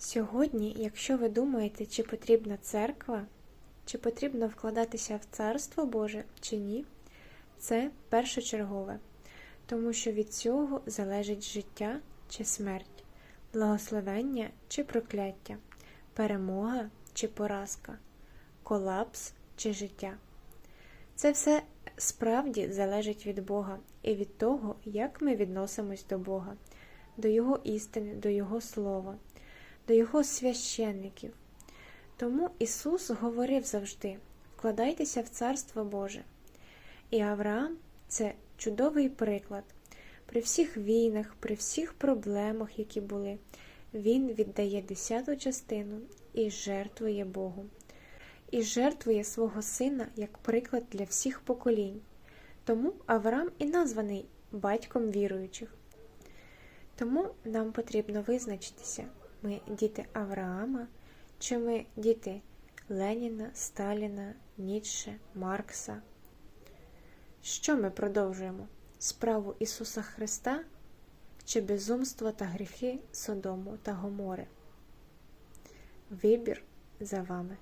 Сьогодні, якщо ви думаєте, чи потрібна церква, чи потрібно вкладатися в Царство Боже чи ні, це першочергове, тому що від цього залежить життя чи смерть, благословення чи прокляття, перемога чи поразка, колапс чи життя. Це все справді залежить від Бога і від того, як ми відносимось до Бога, до Його істини, до Його Слова, до Його священників. Тому Ісус говорив завжди: вкладайтеся в Царство Боже. І Авраам це чудовий приклад. При всіх війнах, при всіх проблемах, які були, він віддає десяту частину і жертвує Богу. І жертвує свого сина як приклад для всіх поколінь. Тому Авраам і названий батьком віруючих. Тому нам потрібно визначитися, ми діти Авраама, чи ми діти Леніна, Сталіна, Ніцше, Маркса. Що ми продовжуємо? Справу Ісуса Христа чи безумство та гріхи Содому та Гомори? Вибір за вами.